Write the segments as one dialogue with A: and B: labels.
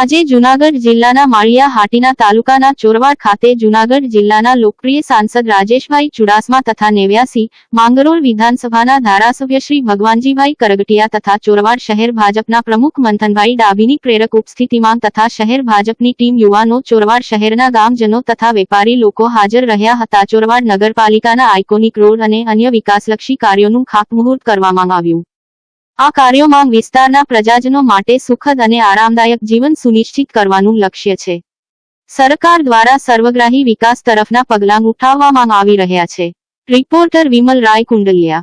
A: આજે જુનાગઢ જિલ્લાના માળિયા હાટીના તાલુકાના ચોરવાડ ખાતે જુનાગઢ જિલ્લાના લોકપ્રિય સાંસદ રાજેશભાઈ ચુડાસમા તથા નેવ્યાસી માંગરોળ વિધાનસભાના ધારાસભ્ય શ્રી ભગવાનજીભાઈ કરગટિયા તથા ચોરવાડ શહેર ભાજપના પ્રમુખ મંથનભાઈ ડાભીની પ્રેરક ઉપસ્થિતિમાં તથા શહેર ભાજપની ટીમ યુવાનો ચોરવાડ શહેરના ગામજનો તથા વેપારી લોકો હાજર રહ્યા હતા. ચોરવાડ નગરપાલિકાના આઇકોનિક રોડ અને અન્ય વિકાસલક્ષી કાર્યોનું ખાતમુહૂર્ત કરવામાં આવ્યું. આ કાર્યોમાં વિસ્તારના પ્રજાજનો માટે સુખદ અને આરામદાયક જીવન સુનિશ્ચિત કરવાનું લક્ષ્ય છે. સરકાર દ્વારા સર્વગ્રાહી વિકાસ તરફના પગલાં ઉઠાવવામાં આવી રહ્યા છે. રિપોર્ટર વિમલ રાય કુંડલિયા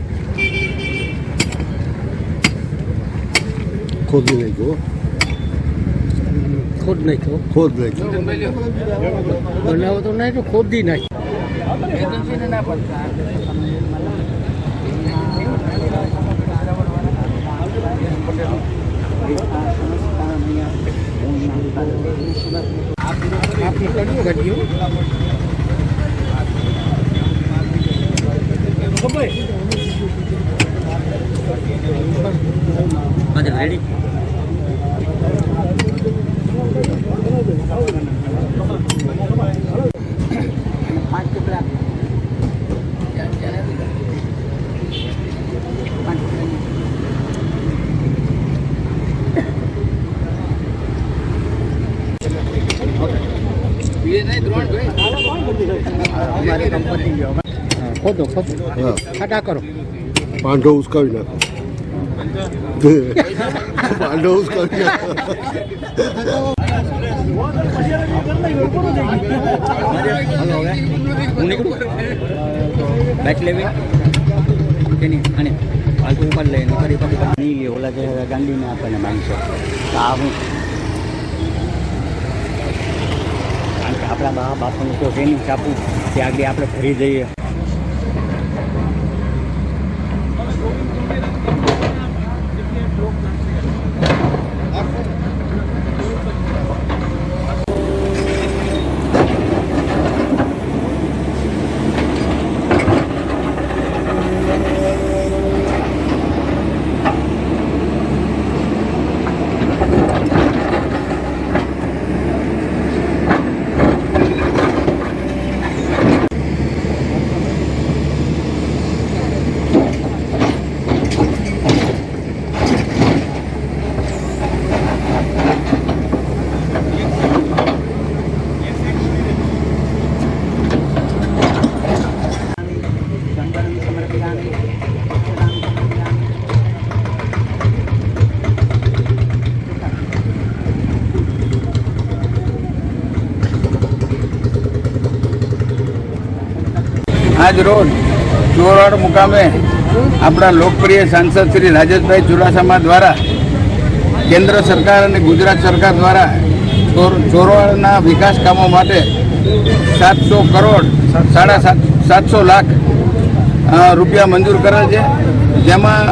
B: ખોદી નાખ્યો
C: ખોદ નાખ્યો
B: ખોદ નાખ્યો
C: બનાવો તો નહીં તો ખોદી નાખ્યો આપની ગાડીઓ
D: રેડી
C: ખોદો ખોદો ખાટા કરો.
B: પાંઢો ઉસકાવી નાખો. પાંડો ઉસકાવી નાખો
D: હવે હું નીકળું બેટ લેવી કે નહીં ગાંડીને આપણને માંગશો તો આ હું કારણ કે આપણા બા બાપાનું તો છે નહીં ત્યાં આપણે ફરી જઈએ.
E: આજ રોજ મુકામે આપણા લોકપ્રિય સાંસદ શ્રી રાજેશભાઈ ચુડાસમા દ્વારા કેન્દ્ર સરકાર અને ગુજરાત સરકાર દ્વારા ચોર ચોરવાડના વિકાસ કામો માટે સાતસો કરોડ, સાડા સાત, સાતસો લાખ રૂપિયા મંજૂર કરેલ છે. જેમાં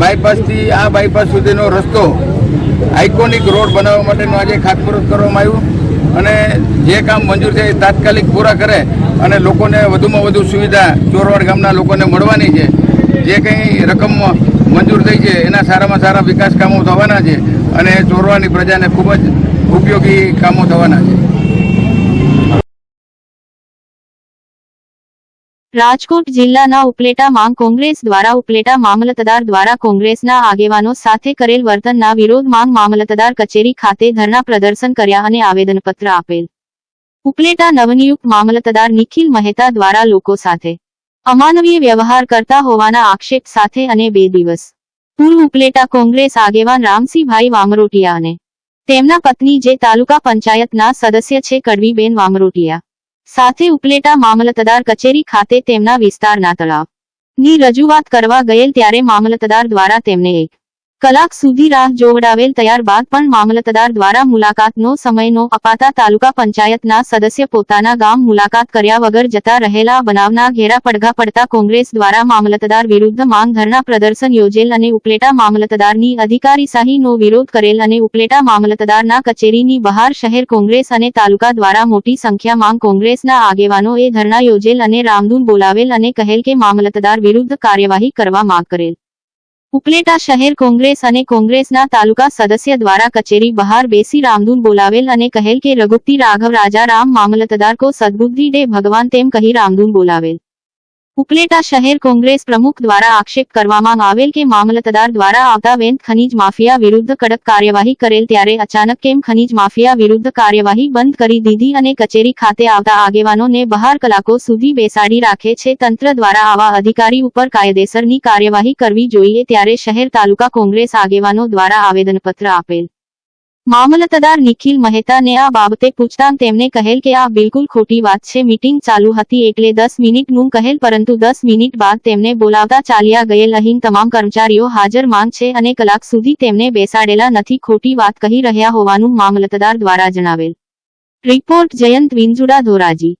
E: બાયપાસથી આ બાયપાસ સુધીનો રસ્તો આઇકોનિક રોડ બનાવવા માટેનું આજે ખાતમુહૂર્ત કરવામાં આવ્યું. અને જે કામ મંજૂર છે એ તાત્કાલિક પૂરા કરે અને લોકોને વધુમાં વધુ સુવિધા ચોરવાડ ગામના લોકોને મળવાની છે. જે કંઈ રકમ મંજૂર થઈ છે, એના સારામાં સારા વિકાસ કામો થવાના છે અને ચોરવાની પ્રજાને ખૂબ જ ઉપયોગી કામો થવાના છે.
A: રાજકોટ જિલ્લાના ઉપલેટા માંગ કોંગ્રેસ દ્વારા ઉપલેટા મામલતદાર દ્વારા કોંગ્રેસના આગેવાનો સાથે કરેલ વર્તનના વિરોધ માંગ મામલતદાર કચેરી ખાતે ધરણા પ્રદર્શન કર્યા અને આવેદનપત્ર આપેલ. ઉપલેટા નવનિયુક્ત મામલતદાર નિખિલ મહેતા દ્વારા લોકો સાથે અમાનવીય વ્યવહાર કરતા હોવાના આક્ષેપ સાથે અને બે દિવસ પૂર્વ ઉપલેટા કોંગ્રેસ આગેવાન રામસિંહભાઈ વામરોટિયા અને તેમના પત્ની જે તાલુકા પંચાયતના સદસ્ય છે કડવીબેન વામરોટિયા સાથે ઉપલેટા મામલતદાર કચેરી ખાતે તેમના વિસ્તારના તળાવની રજૂઆત કરવા ગયેલ ત્યારે મામલતદાર દ્વારા તેમને એક કલાક સુધી રાહ જોવડાવેલ ત્યારબાદ પણ મામલતદાર દ્વારા મુલાકાતનો સમય નો અપાતા તાલુકા પંચાયતના સદસ્ય પોતાના ગામ મુલાકાત કર્યા વગર જતા રહેલા બનાવના ઘેરા પડઘા પડતા કોંગ્રેસ દ્વારા મામલતદાર વિરુદ્ધ માંગ ધરના પ્રદર્શન યોજેલ અને ઉપલેટા મામલતદારની અધિકારીશાહીનો વિરોધ કરેલ અને ઉપલેટા મામલતદારના કચેરીની બહાર શહેર કોંગ્રેસ અને તાલુકા દ્વારા મોટી સંખ્યામાં કોંગ્રેસના આગેવાનોએ ધરણા યોજેલ અને રામધૂન બોલાવેલ અને કહેલ કે મામલતદાર વિરુદ્ધ કાર્યવાહી કરવા માંગ કરેલ. ઉપલેટા શહેર કોંગ્રેસ અને કોંગ્રેસના તાલુકા સદસ્ય દ્વારા કચેરી બહાર બેસી રામધૂન બોલાવેલ અને કહેલ કે રઘુપતિ રાઘવ રાજા રામ મામલતદાર કો સદબુદ્ધિ દે ભગવાન તેમ કહી રામધૂન બોલાવેલ. ઉપલેટા શહેર કોંગ્રેસ પ્રમુખ દ્વારા આક્ષેપ કરવામાં આવેલ કે મામલતદાર દ્વારા આવતા વેંત ખનીજ માફિયા વિરુદ્ધ કડક કાર્યવાહી કરેલ ત્યારે અચાનક કેમ ખનીજ માફિયા વિરુદ્ધ કાર્યવાહી બંધ કરી દીધી અને કચેરી ખાતે આવતા આગેવાનોને બહાર કલાકો સુધી બેસાડી રાખે છે તંત્ર દ્વારા આવા અધિકારી ઉપર કાયદેસરની કાર્યવાહી કરવી જોઈએ ત્યારે શહેર તાલુકા કોંગ્રેસ આગેવાનો દ્વારા આવેદનપત્ર આપેલ. મામલતદાર નિખિલ મહેતાને આ બાબતે પૂછતાં તેમને કહેલ કે આ બિલકુલ ખોટી વાત છે, મીટિંગ ચાલુ હતી એટલે દસ મિનિટનું કહેલ પરંતુ દસ મિનિટ બાદ તેમને બોલાવતા ચાલ્યા ગયેલ અહીં તમામ કર્મચારીઓ હાજર માંગ છે અને કલાક સુધી તેમને બેસાડેલા નથી, ખોટી વાત કહી રહ્યા હોવાનું મામલતદાર દ્વારા જણાવેલ. રિપોર્ટ જયંત વિંજુડા ધોરાજી.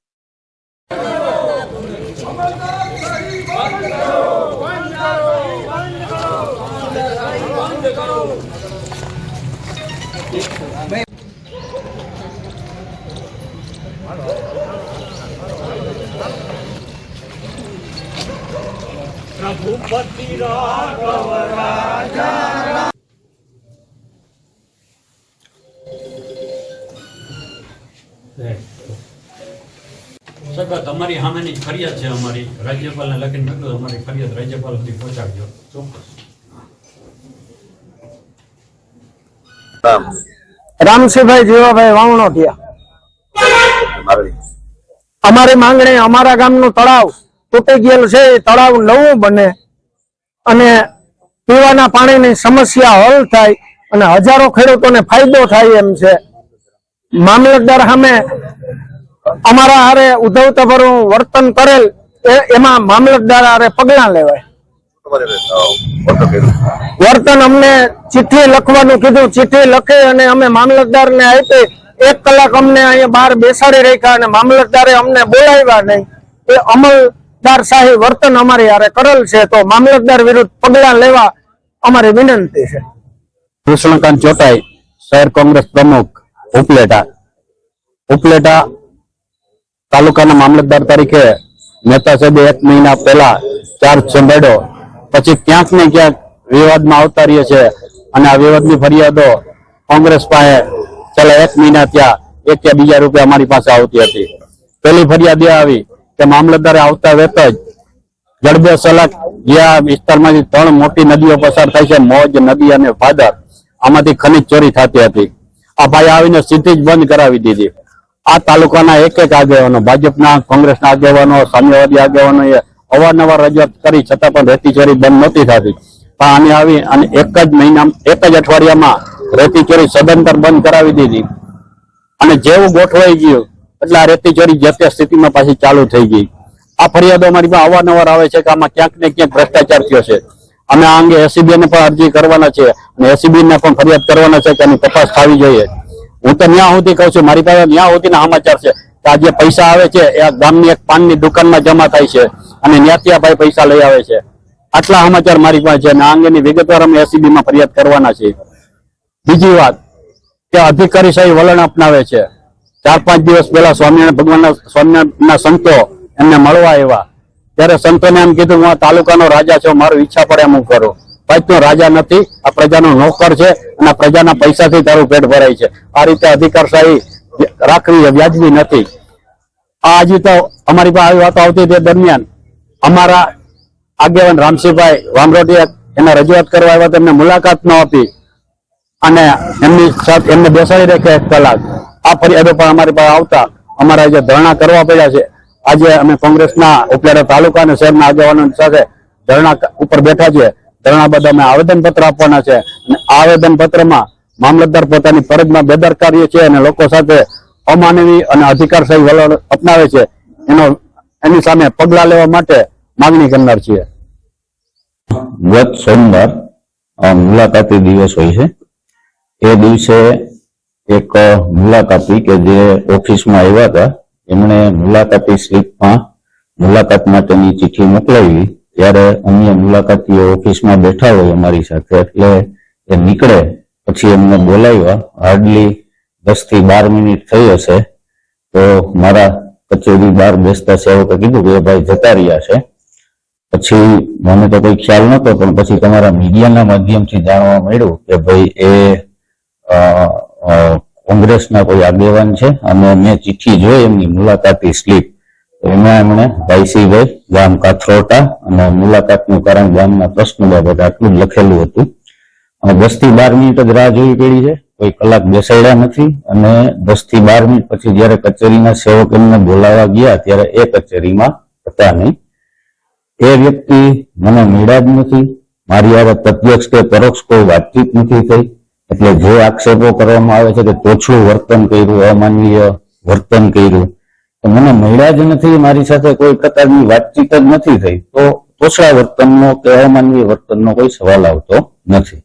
F: સાહેબ તમારી સામેની જ ફરિયાદ છે અમારી. રાજ્યપાલને લખીને મોકલો અમારી ફરિયાદ રાજ્યપાલ સુધી પહોંચાડજો. ચોક્કસ.
G: રામસિંહભાઈ જીવાભાઈ વાવણોટિયા અમારી માંગણી અમારા ગામનું તળાવ તૂટી ગયેલું છે, એ તળાવ નવું બને. અને પીવાના પાણીની સમસ્યા હલ થાય અને હજારો ખેડૂતોને ફાયદો થાય એમ છે. મામલતદાર સામે અમારા હારે ઉધવતાભરું વર્તન કરેલ એમાં મામલતદાર હારે પગલાં લેવાય. વર્તન અમને ચિઠ્ઠી લખવાનું કીધું, ચિઠ્ઠી લખી અને અમે મામલતદાર ને આપી. એક કલાક અમને અહીંયા બહાર બેસાડી રાખ્યા અને મામલતદારે અમને બોલાવ્યા નહીં. એ અમલદાર શાહી વર્તન અમારી યારે કરેલ છે, તો મામલતદાર વિરુદ્ધ પગલાં લેવા અમારી વિનંતી છે.
H: કૃષ્ણકાંત ચોટાઈ, શહેર કોંગ્રેસ પ્રમુખ, ઉપલેટા. ઉપલેટા તાલુકાના મામલતદાર તરીકે મહેતા સાહેબે એક મહિના પહેલા ચાર્જ સંભાળ્યો. પછી ક્યાંક ને ક્યાંક વિવાદમાં આવતા છે અને આ વિવાદની ફરિયાદો કોંગ્રેસ પાસે છેલ્લા એક મહિના ત્યાં એક કે બીજા રૂપિયા અમારી પાસે આવતી હતી. પેલી ફરિયાદ આવી કે મામલતદારે આવતા વેત જ જડબે સલક જ્યાં વિસ્તારમાંથી ત્રણ મોટી નદીઓ પસાર થાય છે, મોજ નદી અને ફાદર આમાંથી ખનિજ ચોરી થતી હતી. આ ભાઈ આવીને સીધી જ બંધ કરાવી દીધી. આ તાલુકાના એક એક આગેવાનો, ભાજપના કોંગ્રેસના આગેવાનો, સામ્યવાદી આગેવાનો એ અવારનવાર રજૂઆત કરી, છતાં પણ રેતી ચોરી બંધ નહોતી થતી. પણ આને આવી અને એક જ મહિના, એક જ અઠવાડિયામાં રેતી ચોરી સદંતર બંધ કરાવી દીધી. અને જેવું ગોઠવાઈ ગયું એટલે આ રેતી ચોરી જે તે સ્થિતિમાં પાછી ચાલુ થઈ ગઈ. આ ફરિયાદો અમારી પાસે અવારનવાર આવે છે કે આમાં ક્યાંક ને ક્યાંક ભ્રષ્ટાચાર થયો છે. અમે આ અંગે એસીબી ને પણ અરજી કરવાના છે અને એસીબી ને પણ ફરિયાદ કરવાના છે કે એની તપાસ થવી જોઈએ. હું તો ન્યા સુધી કહું છું, મારી પાસે ન્યા સુધી સમાચાર છે કે આ જે પૈસા આવે છે એ ગામની એક પાનની દુકાનમાં જમા થાય છે અને ન્યાથી આ ભાઈ પૈસા લઈ આવે છે. આટલા સમાચાર મારી પાસે છે અને આ અંગેની વિગતવાર અમે એસીબી માં ફરિયાદ કરવાના છે બીજી વાત કે અધિકારીશાહી વલણ અપનાવે છે. ચાર, પાંચ દિવસ પહેલા સ્વામિનારાયણ ભગવાનના, સ્વામિનારાયણના સંતો એમને મળવા આવ્યા. ત્યારે સંતોને એમ કીધું, હું તાલુકાનો રાજા છું, મારું ઈચ્છા પડે એમ કરું. ભાઈ તું રાજા નથી, આ પ્રજાનો નોકર છે અને પ્રજાના પૈસાથી તારું પેટ ભરાય છે. આ રીતે અધિકારશાહી રાખવી વ્યાજબી નથી. આ હજી તો અમારી પાસે વાતો આવતી તે દરમિયાન. અમારા આગેવાન રામસિંહભાઈ વામરોટિયા એના રજૂઆત કરવા આવ્યા તેમને મુલાકાત ન આપી. અને એમની એમને બેસાડી રાખે એક કલાક. આ ફરિયાદો પણ અમારી પાસે આવતા અમારા જે ધરણા કરવા પડ્યા છે, આજે અમે કોંગ્રેસના ઉપલેટા તાલુકા અને શહેરના આગેવાનો સાથે ધરણા ઉપર બેઠા છીએ. ધરણા બાદ અમે આવેદન પત્ર આપવાના છે અને આવેદન પત્રમાં મામલતદાર પોતાની ફરજમાં બેદરકારી છે અને લોકો સાથે અમાનવી અને અધિકારશાહી વલણ અપનાવે છે. એનો એની સામે પગલા લેવા માટે માંગણી કરનાર છીએ.
I: ગત સોમવાર મુલાકાતી દિવસ હોય છે. એ દિવસે એક મુલાકાતી કે જે ઓફિસમાં આવ્યા હતા, એમણે મુલાકાતી સ્લીપમાં મુલાકાત માટેની ચિઠ્ઠી મોકલાવી. ત્યારે અન્ય મુલાકાતીઓ ઓફિસમાં બેઠા હોય અમારી સાથે, એટલે એ નીકળે. પછી એમને બોલાવ્યા. હાર્ડલી દસથી બાર મિનિટ થઈ હશે. તો મારા કચેરી બહાર બેસતા સેવકે કીધું કે ભાઈ જતા રહ્યા છે. પછી મને તો કોઈ ખ્યાલ નતો પણ પછી તમારા મીડિયાના માધ્યમથી જાણવા મળ્યું કે ભાઈ એ કોંગ્રેસના કોઈ આગેવાન છે? અને મેં ચિઠ્ઠી જોઈ, એમની મુલાકાતી સ્લીપ. એમાં એમણે ભાઈસીભાઈ ગામ કાથરોટા અને મુલાકાતનું કારણ ગામના પ્રશ્ન બાબત આટલું લખેલું હતું. અને દસથી બાર મિનિટ જ રાહ જોવી પડી છે. કોઈ કલાક બેસાડ્યા નથી. અને દસથી બાર મિનિટ પછી જયારે કચેરીના સેવક એમને બોલાવવા ગયા, ત્યારે એ કચેરીમાં હતા નહીં. એ વ્યક્તિ મને મળ્યા જ નથી. મારી આવા પ્રત્યક્ષ કે પરોક્ષ કોઈ વાતચીત નથી થઈ. એટલે જે આક્ષેપો કરવામાં આવે છે કે તોછડું વર્તન કર્યું અમાનવીય વર્તન કર્યું, તો મને મળ્યા જ નથી, મારી સાથે કોઈ પ્રકારની વાતચીત જ નથી થઈ. તો તોછડા વર્તનનો કે અમાનવીય વર્તનનો કોઈ સવાલ આવતો નથી.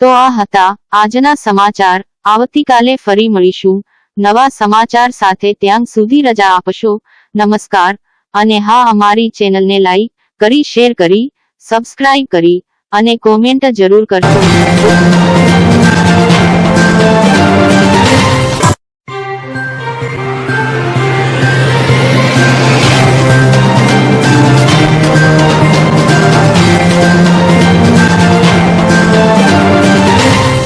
A: તો આ હતા આજના સમાચાર. આવતીકાલે ફરી મળીશું. નવા સમાચાર સાથે ત્યાં સુધી રજા આપશો. નમસ્કાર. અને હા, અમારી ચેનલને લાઈક કરી, શેર કરી, સબસ્ક્રાઇબ કરી. અને કોમેન્ટ જરૂર કરશો